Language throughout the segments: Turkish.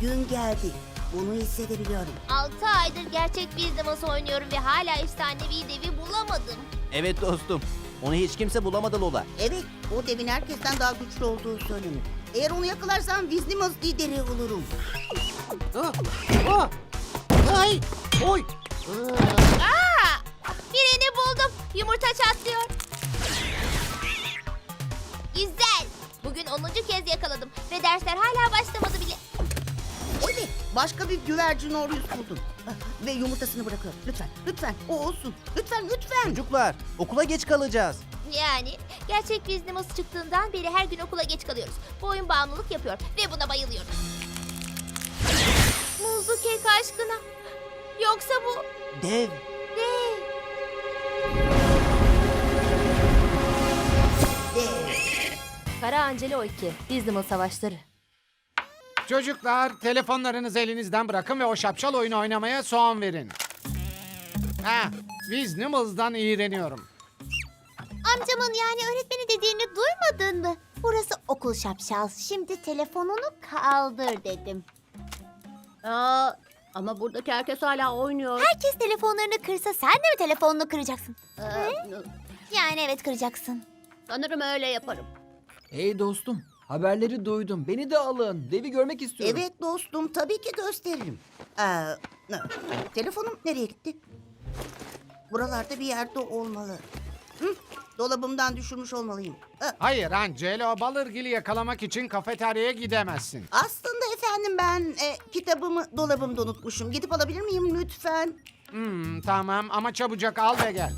gün geldi. Bunu hissedebiliyorum. 6 aydır gerçek bir daması oynuyorum ve hala efsanevi devi bulamadım. Evet dostum. Onu hiç kimse bulamadı Lola. Evet, o devin herkesten daha güçlü olduğu söylenir. Eğer onu yakalarsam Vizlimaz lideri olurum. Ah, ah. Ay, oy. Aa! Birini buldum. Yumurta çatlıyor. Güzel. Bugün 10. kez yakaladım ve dersler hala başka bir güvercin oruyus buldum. Ah, Ve yumurtasını bırakıyorum. Lütfen, lütfen. O olsun. Lütfen, lütfen. Çocuklar okula geç kalacağız. Yani gerçek biznimiz çıktığından beri her gün okula geç kalıyoruz. Bu oyun bağımlılık yapıyor ve buna bayılıyorum. Muzlu kek aşkına. Yoksa bu Dev. ne? Kara Angelo 2, Biznimil Savaşları. Çocuklar telefonlarınızı elinizden bırakın ve o şapşal oyunu oynamaya son verin. Ha, biz Nimbles'dan iğreniyorum. Amcamın yani öğretmeni dediğini duymadın mı? Burası okul şapşal. Şimdi telefonunu kaldır dedim. Aa, ama buradaki herkes hala oynuyor. Herkes telefonlarını kırsa sen de mi telefonunu kıracaksın? Ee, Yani evet kıracaksın. sanırım öyle yaparım. Hey dostum, haberleri duydum. Beni de alın. Devi görmek istiyorum. Evet dostum, tabii ki gösteririm. Ee, ne- telefonum nereye gitti? Buralarda bir yerde olmalı. Hı, dolabımdan düşürmüş olmalıyım. Ee, Hayır Angelo, balırgili yakalamak için kafeteryaya gidemezsin. aslında efendim ben e, kitabımı dolabımda unutmuşum. Gidip alabilir miyim lütfen? Hmm, tamam ama çabucak al ve gel.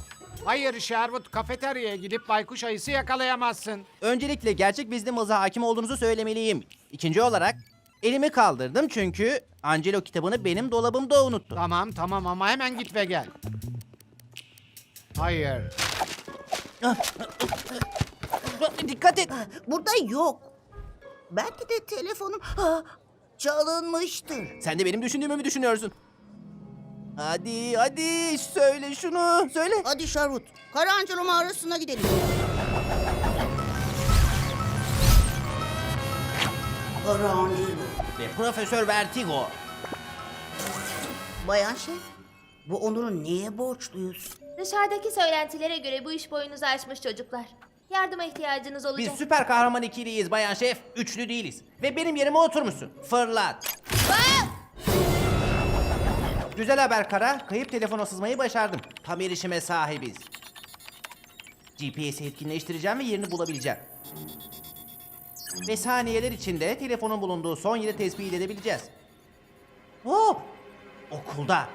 Hayır Sherwood, kafeteryaya gidip baykuş ayısı yakalayamazsın. Öncelikle gerçek bizde mıza hakim olduğunuzu söylemeliyim. İkinci olarak elimi kaldırdım çünkü Angelo kitabını benim dolabımda unuttu. Tamam tamam ama hemen git ve gel. Hayır. Dikkat et. Burada yok. Belki de telefonum ha, çalınmıştır. Sen de benim düşündüğümü mü düşünüyorsun? Hadi hadi söyle şunu söyle. Hadi Sherwood, Karancelo mağarasına gidelim. Karancelo. Ve Profesör Vertigo. Bayan şey, bu onuru neye borçluyuz? Dışarıdaki söylentilere göre bu iş boyunuzu aşmış çocuklar. Yardıma ihtiyacınız Biz olacak. süper kahraman ikiliyiz Bayan Şef. Üçlü değiliz. Ve benim yerime oturmuşsun. Fırlat. Güzel haber Kara. Kayıp telefona sızmayı başardım. Tam erişime sahibiz. GPS'i etkinleştireceğim ve yerini bulabileceğim. Ve saniyeler içinde telefonun bulunduğu son yeri tespit edebileceğiz. Oh! Okulda.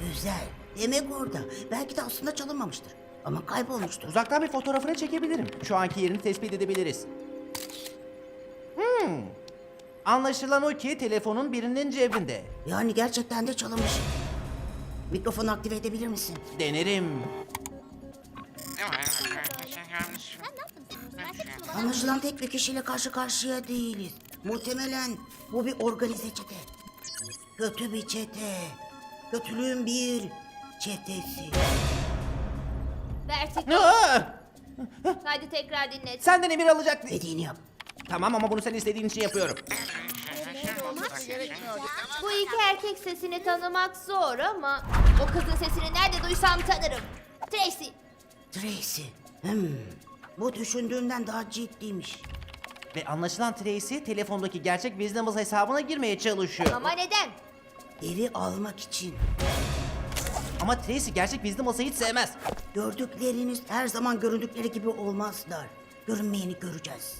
Güzel. Demek orada. Belki de aslında çalınmamıştır. Ama kaybolmuştur. Uzaktan bir fotoğrafını çekebilirim. Şu anki yerini tespit edebiliriz. Anlaşılan o ki telefonun birinin cebinde. Yani gerçekten de çalınmış. Mikrofonu aktive edebilir misin? Denerim. Anlaşılan tek bir kişiyle karşı karşıya değiliz. Muhtemelen bu bir organize çete. Kötü bir çete. Kötülüğün bir çetesi. Vertigo. Aa! Hadi tekrar dinlet. Senden emir alacak. Dediğini yap. Tamam ama bunu sen istediğin için yapıyorum. Bu iki erkek sesini tanımak zor ama o kızın sesini nerede duysam tanırım. Tracy. Tracy. Hmm. Bu düşündüğünden daha ciddiymiş. Ve anlaşılan Tracy telefondaki gerçek business hesabına girmeye çalışıyor. Ama neden? Evi almak için. Ama Tracy gerçek business'ı hiç sevmez. Gördükleriniz her zaman göründükleri gibi olmazlar. Görünmeyeni göreceğiz.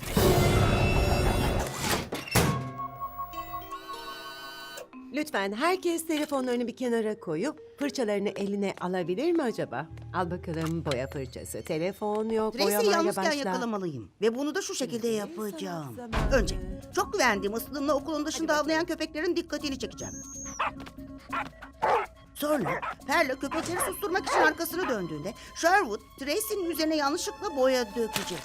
Lütfen herkes telefonlarını bir kenara koyup fırçalarını eline alabilir mi acaba? Al bakalım boya fırçası. Telefon yok, Tracy'yi boyamaya yalnızken başla. yakalamalıyım. Ve bunu da şu şekilde yapacağım. Önce çok güvendiğim ıslımla okulun dışında avlayan köpeklerin dikkatini çekeceğim. Sonra Perla köpekleri susturmak için arkasını döndüğünde Sherwood Tracy'nin üzerine yanlışlıkla boya dökecek.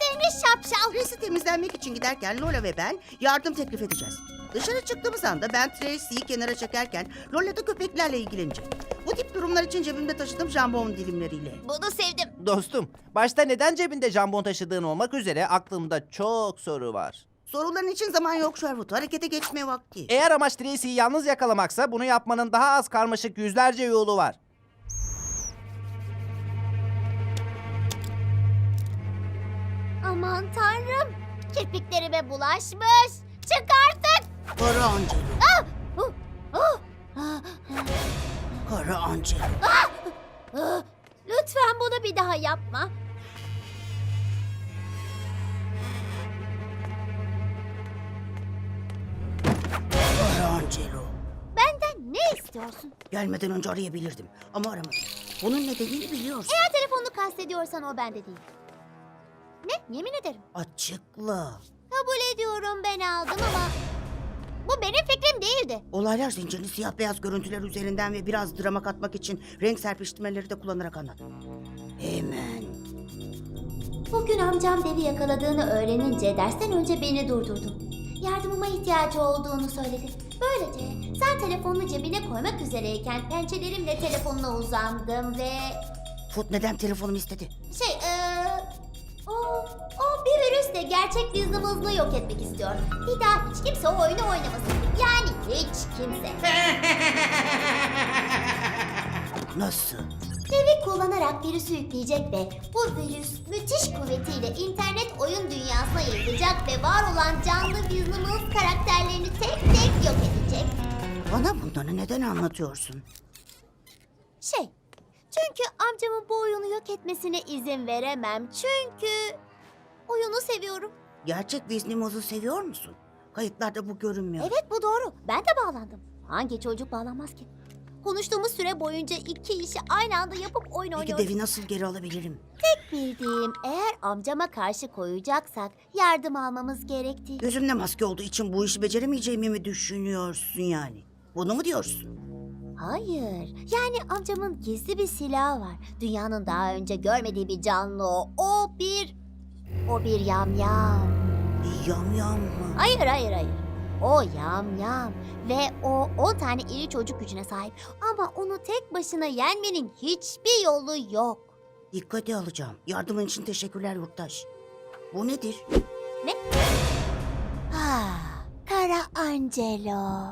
Seni şapşal. Tracy temizlenmek için giderken Lola ve ben yardım teklif edeceğiz. Dışarı çıktığımız anda ben Tracy'yi kenara çekerken Lola da köpeklerle ilgilenecek. Bu tip durumlar için cebimde taşıdığım jambon dilimleriyle. Bunu sevdim. Dostum, başta neden cebinde jambon taşıdığın olmak üzere aklımda çok soru var. Soruların için zaman yok Sherwood. Harekete geçme vakti. Eğer amaç Tracy'yi yalnız yakalamaksa bunu yapmanın daha az karmaşık yüzlerce yolu var. Aman tanrım. Kirpiklerime bulaşmış. Çık artık. Kara Angelo. Ah! Uh! Ah! Kara Angelo. Ah! Lütfen bunu bir daha yapma. Kara Angelo. Benden ne istiyorsun? Gelmeden önce arayabilirdim. Ama aramadım. Bunun nedenini biliyorsun. Eğer telefonunu kastediyorsan o bende değil. Ne? Yemin ederim. Açıkla. Kabul ediyorum ben aldım ama... Bu benim fikrim değildi. Olaylar zincirini siyah beyaz görüntüler üzerinden ve biraz drama katmak için renk serpiştirmeleri de kullanarak anlat. Hemen. Bugün amcam devi yakaladığını öğrenince dersten önce beni durdurdu. Yardımıma ihtiyacı olduğunu söyledi. Böylece sen telefonunu cebine koymak üzereyken pençelerimle telefonuna uzandım ve... Foot neden telefonumu istedi? Şey, gerçek Disney'ımızı yok etmek istiyor. Bir daha hiç kimse o oyunu oynamasın. Yani hiç kimse. Nasıl? Devi kullanarak virüsü yükleyecek ve bu virüs müthiş kuvvetiyle internet oyun dünyasına yayılacak ve var olan canlı Disney'ımız karakterlerini tek tek yok edecek. Bana bunları neden anlatıyorsun? Şey, çünkü amcamın bu oyunu yok etmesine izin veremem. Çünkü oyunu seviyorum. Gerçek Disney Moz'u seviyor musun? Kayıtlarda bu görünmüyor. Evet bu doğru. Ben de bağlandım. Hangi çocuk bağlanmaz ki? Konuştuğumuz süre boyunca iki işi aynı anda yapıp oyun Peki oynuyoruz. devi nasıl geri alabilirim? Tek bildiğim eğer amcama karşı koyacaksak yardım almamız gerektiği. Gözümde maske olduğu için bu işi beceremeyeceğimi mi düşünüyorsun yani? Bunu mu diyorsun? Hayır. Yani amcamın gizli bir silahı var. Dünyanın daha önce görmediği bir canlı o. O bir... O bir yamyam. Yamyam mı? Hayır hayır hayır. O yamyam. Ve o 10 tane iri çocuk gücüne sahip. Ama onu tek başına yenmenin hiçbir yolu yok. Dikkate alacağım. Yardımın için teşekkürler yurttaş. Bu nedir? Ah, Kara Angelo.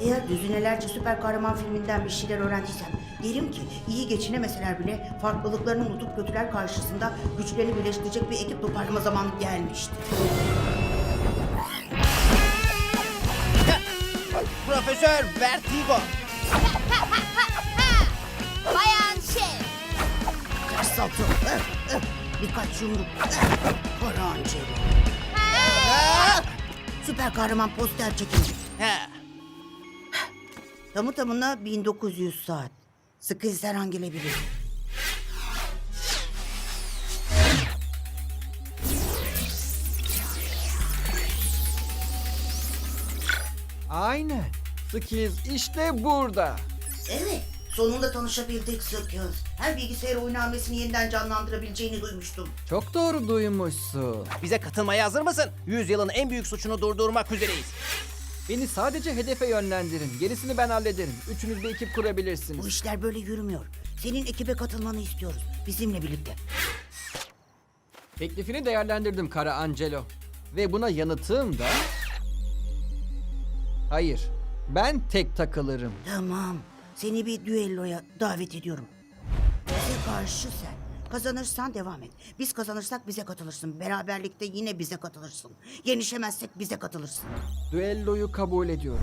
Eğer düzinelerce süper kahraman filminden bir şeyler öğrendiysem derim ki iyi geçinemeseler bile farklılıklarını unutup kötüler karşısında güçlerini birleştirecek bir ekip toparlama zamanı gelmiştir. Profesör Vertigo. Bayan Şef. Ih, birkaç yumruk, ıh, Kara Angelo. Süper kahraman poster çekimi. Tamı tamına 1900 saat. Sıkıysa her an gelebilir. Aynen. Skills işte burada. Evet, sonunda tanışabildik Sıkıyoruz. Her bilgisayar hamlesini yeniden canlandırabileceğini duymuştum. Çok doğru duymuşsun. Bize katılmaya hazır mısın? Yüzyılın en büyük suçunu durdurmak üzereyiz. Beni sadece hedefe yönlendirin. Gerisini ben hallederim. Üçünüz bir ekip Bu kurabilirsiniz. işler böyle yürümüyor. Senin ekibe katılmanı istiyoruz. Bizimle birlikte. Teklifini değerlendirdim Kara Angelo. Ve buna yanıtım da... Hayır. Ben tek takılırım. Tamam. Seni bir düelloya davet ediyorum. Bize karşı sen. Kazanırsan devam et. Biz kazanırsak bize katılırsın. Beraberlikte yine bize katılırsın. Yenişemezsek bize katılırsın. Düelloyu kabul ediyorum.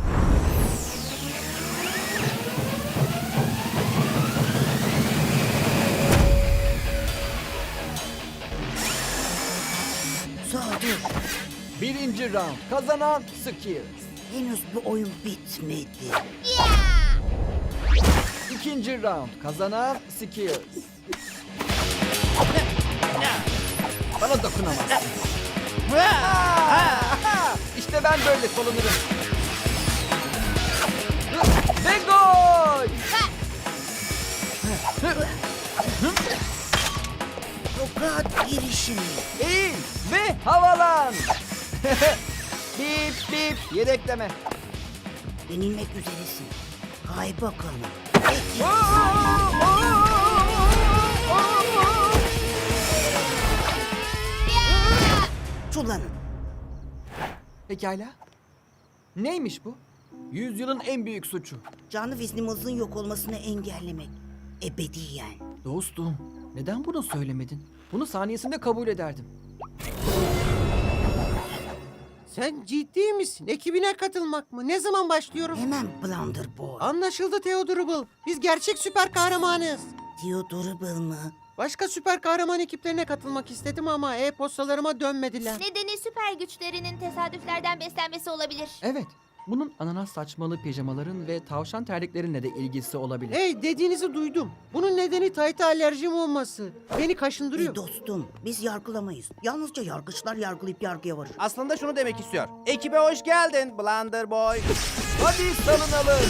Sadık, Birinci round. Kazanan Skills. henüz bu oyun bitmedi. İkinci round. Kazanan Skills. Bana dokunamazsın. İşte ben böyle solunurum. Ve gol! Tokat girişimi. Eğil ve havalan. bip bip yedekleme. Yenilmek üzeresin. Kay bakalım. Peki. Çullanın. Pekala. Neymiş bu? Yüzyılın en büyük suçu. Canlı Viznimoz'un yok olmasını engellemek. Ebediyen. Dostum, neden bunu söylemedin? Bunu saniyesinde kabul ederdim. Sen ciddi misin? Ekibine katılmak mı? Ne zaman başlıyorum? Hemen Blunder Boy. Anlaşıldı Theodorable. Biz gerçek süper kahramanız. Theodorable mı? Başka süper kahraman ekiplerine katılmak istedim ama e-postalarıma dönmediler. Nedeni süper güçlerinin tesadüflerden beslenmesi olabilir. Evet, bunun ananas saçmalı pijamaların ve tavşan terliklerinle de ilgisi olabilir. Hey dediğinizi duydum. Bunun nedeni tayta alerjim olması. Beni kaşındırıyor. dostum, biz yargılamayız. Yalnızca yargıçlar yargılayıp yargıya varır. Aslında şunu demek istiyor. Ekibe hoş geldin Blunder Boy. Hadi salınalım.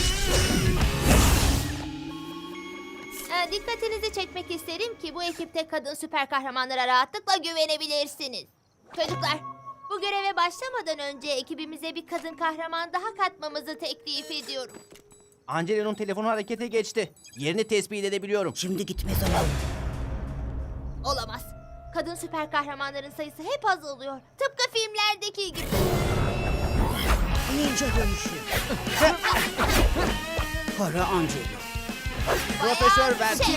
Dikkatinizi çekmek isterim ki bu ekipte kadın süper kahramanlara rahatlıkla güvenebilirsiniz. Çocuklar, bu göreve başlamadan önce ekibimize bir kadın kahraman daha katmamızı teklif ediyorum. Angela'nın telefonu harekete geçti. Yerini tespit edebiliyorum. Şimdi gitme zamanı. Olamaz. Kadın süper kahramanların sayısı hep azalıyor. Tıpkı filmlerdeki gibi. Ninja dönüşü. Kara Angelo. Profesör Bayağı şey.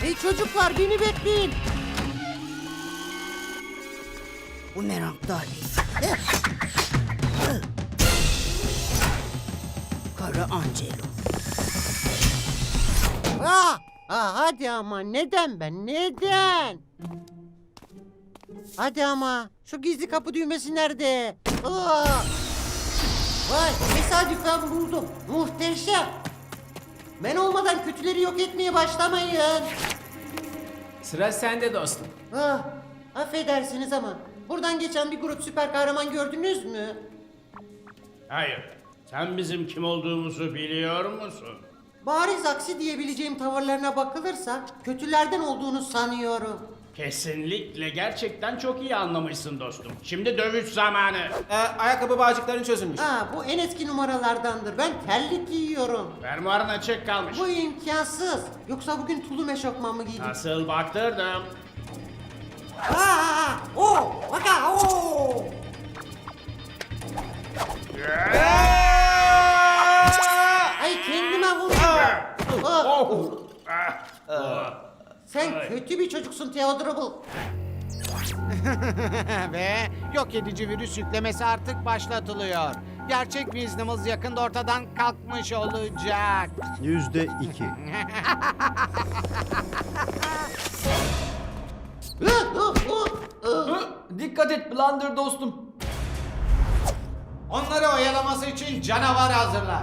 Hey çocuklar beni bekleyin. Bu ne darbesi? Kara Angelo. Aa, aa, hadi ama neden ben? Neden? Hadi ama şu gizli kapı düğmesi nerede? Aa! Vay tesadüfen buldum. Muhteşem. Ben olmadan kötüleri yok etmeye başlamayın. Sıra sende dostum. Ah, affedersiniz ama buradan geçen bir grup süper kahraman gördünüz mü? Hayır. Sen bizim kim olduğumuzu biliyor musun? Bariz aksi diyebileceğim tavırlarına bakılırsa kötülerden olduğunu sanıyorum. Kesinlikle gerçekten çok iyi anlamışsın dostum. Şimdi dövüş zamanı. Ee, ayakkabı bağcıkların çözülmüş. Ha bu en eski numaralardandır. Ben terlik giyiyorum. Fermuarın açık kalmış. Bu imkansız. Yoksa bugün tulum eşofman mı giydim? Nasıl baktırdım? Aa, o, vaka, o. Ay Oh! Ah! Sen kötü bir çocuksun Theodorable. Ve yok edici virüs yüklemesi artık başlatılıyor. Gerçek Wisdom'ımız yakında ortadan kalkmış olacak. Yüzde iki. Dikkat et Blunder dostum. Onları oyalaması için canavar hazırlar.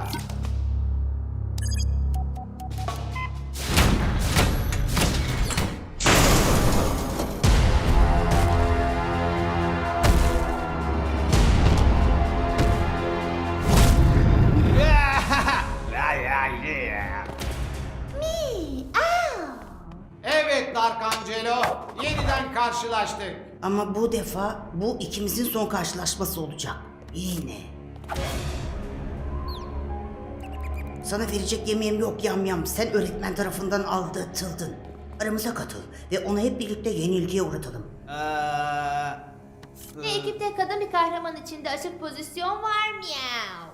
Evet Dark Angelo, yeniden karşılaştık. Ama bu defa bu ikimizin son karşılaşması olacak. Yine. Sana verecek yemeğim yok yamyam. Sen öğretmen tarafından aldatıldın. Aramıza katıl ve onu hep birlikte yenilgiye uğratalım. Ve ekipte kadın bir kahraman içinde açık pozisyon var miyav.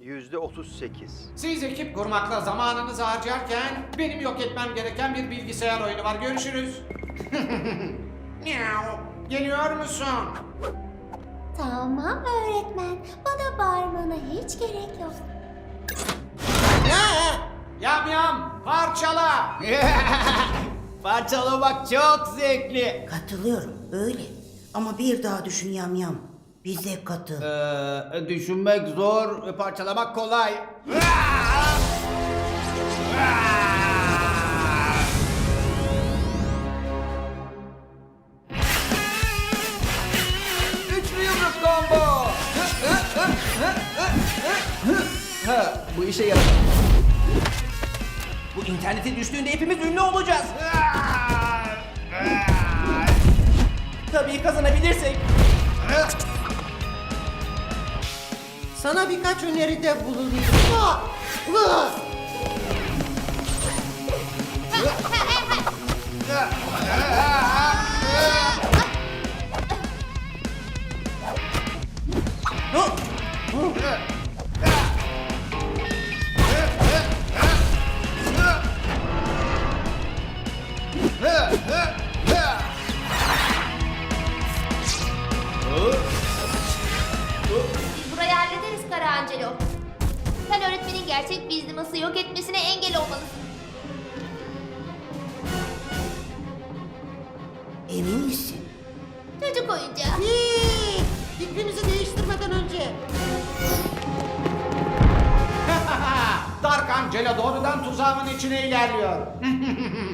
Yüzde otuz sekiz. Siz ekip kurmakla zamanınızı harcarken benim yok etmem gereken bir bilgisayar oyunu var. Görüşürüz. Miau. Geliyor musun? Tamam öğretmen. Bana bağırmana hiç gerek yok. Yam yam parçala. Parçalamak çok zevkli. Katılıyorum öyle. Ama bir daha düşün yamyam. Bize katıl. Ee, düşünmek zor, parçalamak kolay. Üçlü yumruk combo. Ha, bu işe yarar. Bu internete düştüğünde hepimiz ünlü olacağız. Tabii kazanabilirsek. Sana birkaç öneride bulunayım. Vah! Vah! Oh! Gerçek Wisdom'ı yok etmesine engel olmalısın. Emin misin? Çocuk oyuncağı. Hii, Fikrimizi değiştirmeden önce. Dark Angela doğrudan tuzağımın içine ilerliyor.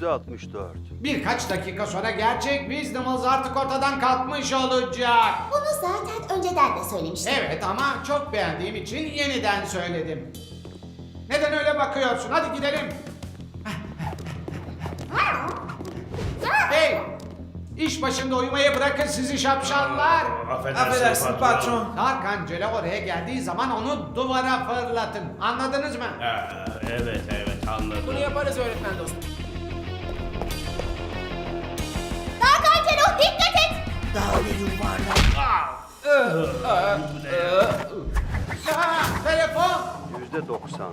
Yüzde 64. Birkaç dakika sonra gerçek Wisdom'ımız artık ortadan kalkmış olacak. Bunu zaten önceden de söylemiştim. Evet ama çok beğendiğim için yeniden söyledim. Neden öyle bakıyorsun? Hadi gidelim. hey! İş başında uyumayı bırakın sizi şapşallar. Affedersin, patron. Dark Angela oraya geldiği zaman onu duvara fırlatın. Anladınız mı? Aa, evet evet anladım. yaparız öğretmen dostum. Daha ne yuvarlak. Ha, telefon! Yüzde 90.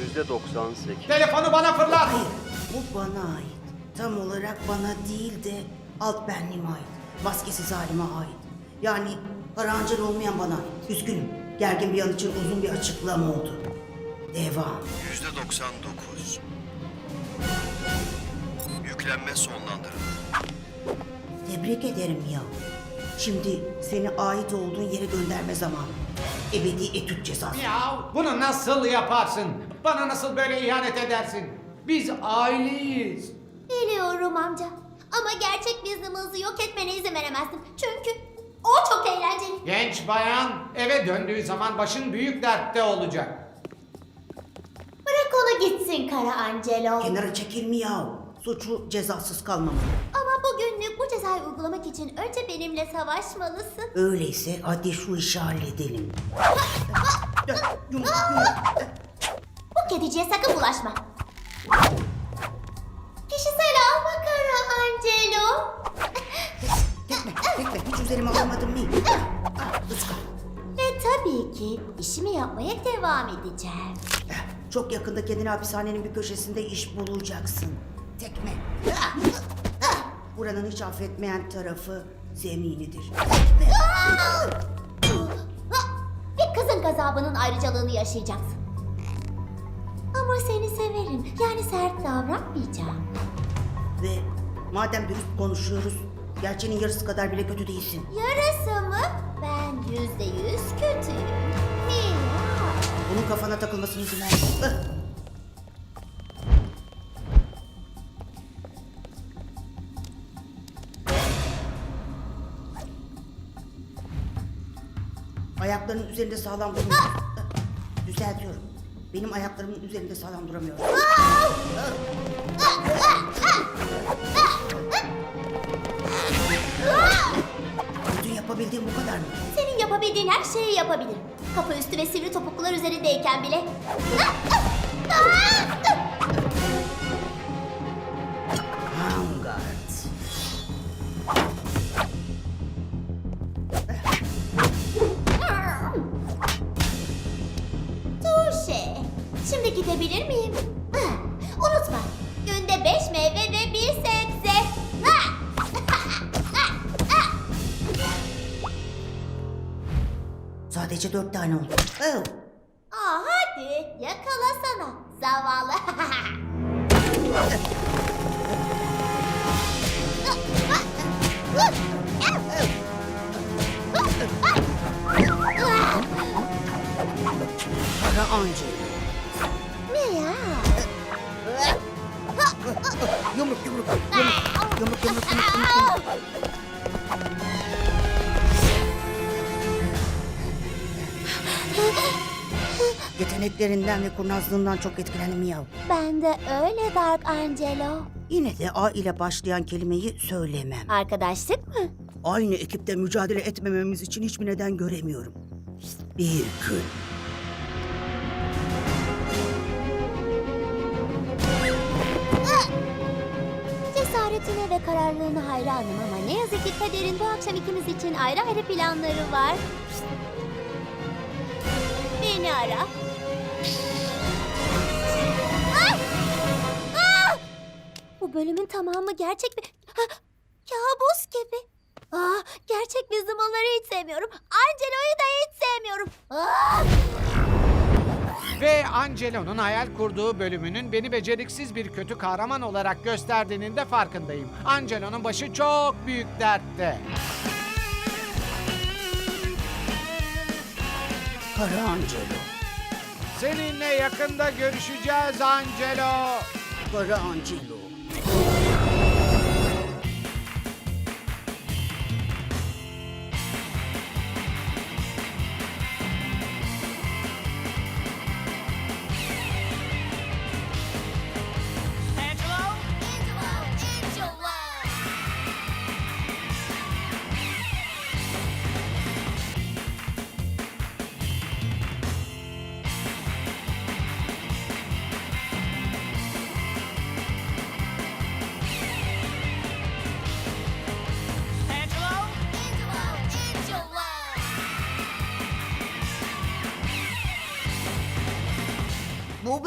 Yüzde 98. Telefonu bana fırlat. Bu bana ait. Tam olarak bana değil de alt benliğime ait. Maskesiz halime ait. Yani Karahancel olmayan bana ait. Üzgünüm. Gergin bir an için uzun bir açıklama oldu. Devam. Yüzde 99. Yüklenme sonlandırıldı. Tebrik ederim ya. Şimdi seni ait olduğun yere gönderme zamanı. Ebedi etüt cezası. Ya bunu nasıl yaparsın? Bana nasıl böyle ihanet edersin? Biz aileyiz. Biliyorum amca. Ama gerçek Wisdom'ımızı yok etmene izin veremezdim. Çünkü o çok eğlenceli. Genç bayan eve döndüğü zaman başın büyük dertte olacak. Bırak onu gitsin Kara Angelo. Kenara çekilme ya. Suçu cezasız kalmamalı. Ama bugünlük bu cezayı uygulamak için önce benimle savaşmalısın. Öyleyse hadi şu işi halledelim. Yumruk, yumruk. Bu kediciye sakın bulaşma. Kişisel alma Kara Angelo. Tekme, tekme. Hiç üzerime alamadım mı? Ah, ıska. Ve tabii ki işimi yapmaya devam edeceğim. Çok yakında kendine hapishanenin bir köşesinde iş bulacaksın. Tekme. Buranın hiç affetmeyen tarafı zeminidir. Tekme. Bir kızın gazabının ayrıcalığını yaşayacaksın. Ama seni severim. Yani sert davranmayacağım. Ve madem dürüst konuşuyoruz, gerçeğin yarısı kadar bile kötü değilsin. Yarası mı? Ben yüzde yüz kötüyüm. Niye? Bunun kafana takılmasını izin. Ah! Ayaklarının üzerinde sağlam durmuyor. Ah! Düzeltiyorum. Benim ayaklarımın üzerinde sağlam duramıyorum. Bütün yapabildiğim bu kadar mı? Senin yapabildiğin her şeyi yapabilirim. Kafa üstü ve sivri topuklular üzerindeyken bile. Şimdi gidebilir miyim? Unutma. Günde beş meyve ve bir sebze. Sadece dört tane oldu. Oh. Aa, hadi yakalasana zavallı. Para Angel. Yumruk yumruk. Yumruk yumruk yumruk yumruk. yumruk. Yeteneklerinden ve kurnazlığından çok etkilendim yav. Ben de öyle Dark Angelo. Yine de A ile başlayan kelimeyi söylemem. Arkadaşlık mı? Aynı ekipte mücadele etmememiz için hiçbir neden göremiyorum. Bir gün. Kararlılığına hayranım ama ne yazık ki kaderin bu akşam ikimiz için ayrı ayrı planları var. Beni ara. Ah! Ah! Bu bölümün tamamı gerçek bir... Ha, kabus gibi. Aa, gerçek bizim onları hiç sevmiyorum. Angelo'yu da hiç sevmiyorum. Aa! Ve Angelo'nun hayal kurduğu bölümünün beni beceriksiz bir kötü kahraman olarak gösterdiğinin de farkındayım. Angelo'nun başı çok büyük dertte. Kara Angelo. Seninle yakında görüşeceğiz Angelo. Kara Angelo.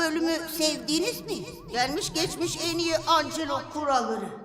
Bölümü sevdiniz mi? Gelmiş geçmiş en iyi Angelo kuralları.